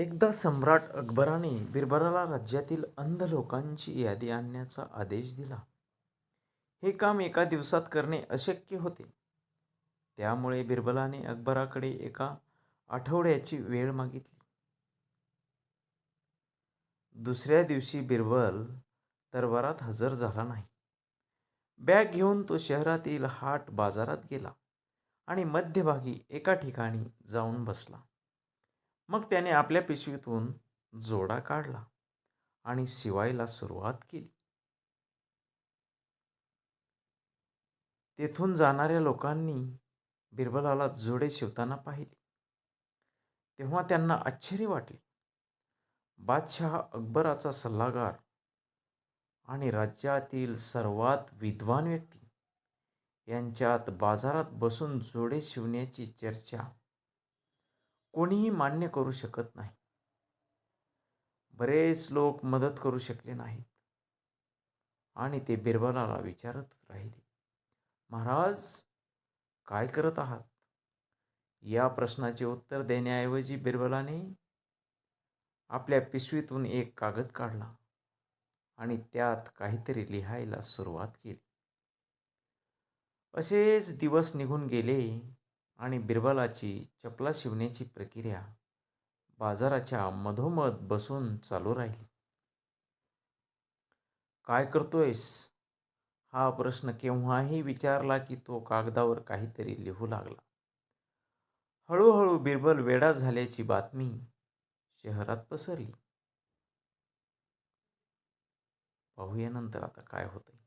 एकदा सम्राट अकबराने बिरबलाला राज्यातील अंध लोकांची यादी आणण्याचा आदेश दिला. हे काम एका दिवसात करणे अशक्य होते. त्यामुळे बिरबलाने अकबराकडे एका आठवड्याची वेळ मागितली. दुसऱ्या दिवशी बिरबल दरबारात हजर झाला नाही. बॅग घेऊन तो शहरातील हाट बाजारात गेला आणि मध्यभागी एका ठिकाणी जाऊन बसला. मग त्याने आपल्या पिशवीतून जोडा काढला आणि शिवायला सुरुवात केली. तेथून जाणाऱ्या लोकांनी बिरबलाला जोडे शिवताना पाहिले. तेव्हा त्यांना आश्चर्य वाटले. बादशहा अकबराचा सल्लागार आणि राज्यातील सर्वात विद्वान व्यक्ती. यांच्यात बाजारात बसून जोडे शिवण्याची चर्चा कोणीही मान्य करू शकत नाही. बरेच लोक मदत करू शकले नाहीत. आणि ते बिरबलाला विचारत राहिले महाराज काय करत आहात? या प्रश्नाचे उत्तर देण्याऐवजी बिरबलाने आपल्या पिशवीतून एक कागद काढला आणि त्यात काहीतरी लिहायला सुरुवात केली. असेच दिवस निघून गेले आणि बिरबलाची चपला शिवण्याची प्रक्रिया बाजाराच्या मधोमध बसून चालू राहिली. काय करतोयस? हा प्रश्न केव्हाही विचारला की तो कागदावर काहीतरी लिहू लागला. हळूहळू बिरबल वेडा झाल्याची बातमी शहरात पसरली. पाहूया नंतर आता काय होतंय.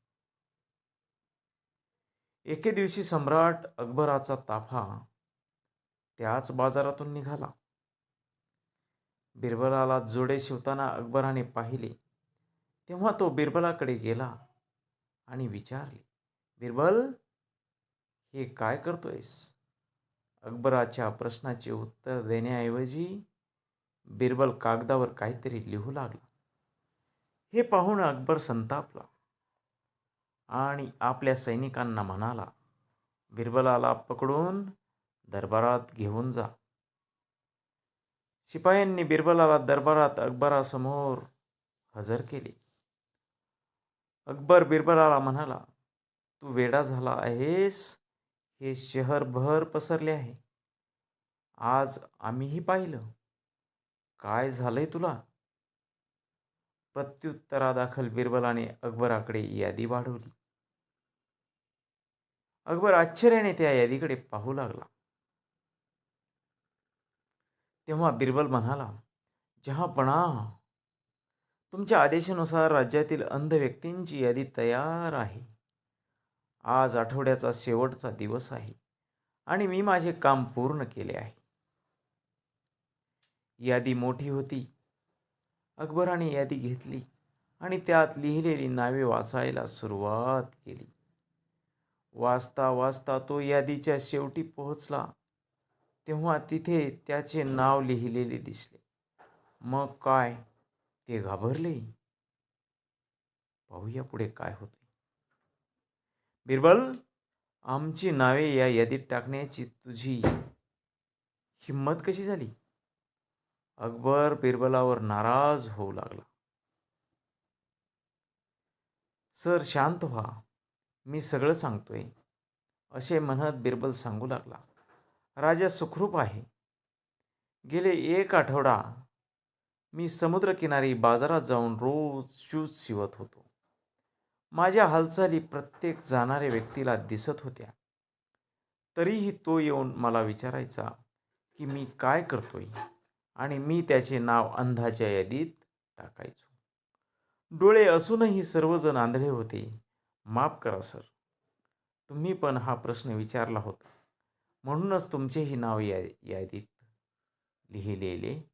एके दिवशी सम्राट अकबराचा ताफा त्याच बाजारातून निघाला. बिरबलाला जोडे शिवताना अकबराने पाहिले. तेव्हा तो बिरबलाकडे गेला आणि विचारले बिरबल हे काय करतोयस? अकबराच्या प्रश्नाचे उत्तर देण्याऐवजी बिरबल कागदावर काहीतरी लिहू लागला. हे पाहून अकबर संतापला. आणि आपल्या सैनिकांना म्हणाला बिरबलाला पकडून दरबारात घेऊन जा. शिपायांनी बिरबलाला दरबारात अकबरासमोर हजर केले. अकबर बिरबलाला म्हणाला तू वेडा झाला आहेस हे शहरभर पसरले आहे. आज आम्हीही पाहिलं. काय झालंय तुला? प्रत्युत्तरादाखल बिरबलाने अकबराकडे यादी वाढवली. अकबर आश्चर्याने त्या यादीकडे पाहू लागला. तेव्हा बिरबल म्हणाला जहापणा तुमच्या आदेशानुसार राज्यातील अंध व्यक्तींची यादी तयार आहे. आज आठवड्याचा शेवटचा दिवस आहे आणि मी माझे काम पूर्ण केले आहे. यादी मोठी होती. अकबराने यादी घेतली आणि त्यात लिहिलेली नावे वाचायला सुरुवात केली. वाचता वाचता तो यादीच्या शेवटी पोहोचला. तेव्हा तिथे त्याचे नाव लिहिलेले दिसले. मग काय? ते घाबरले? पाहूया पुढे काय होते. बिरबल आमची नावे या यादीत टाकण्याची तुझी हिंमत कशी झाली? अकबर बिरबलावर नाराज होऊ लागला. सर शांत व्हा. मी सगळं सांगतोय. असे म्हणत बिरबल सांगू लागला. राजा सुखरूप आहे. गेले एक आठवडा मी समुद्रकिनारी बाजारात जाऊन रोज शूज शिवत होतो. माझ्या हालचाली प्रत्येक जाणाऱ्या व्यक्तीला दिसत होत्या. तरीही तो येऊन मला विचारायचा की मी काय करतोय? आणि मी त्याचे नाव अंधाच्या यादीत टाकायचो. डोळे असूनही सर्वजण आंधळे होते. माफ करा सर. तुम्ही पण हा प्रश्न विचारला होता. म्हणूनच तुमचेही नाव या यादीत लिहिलेले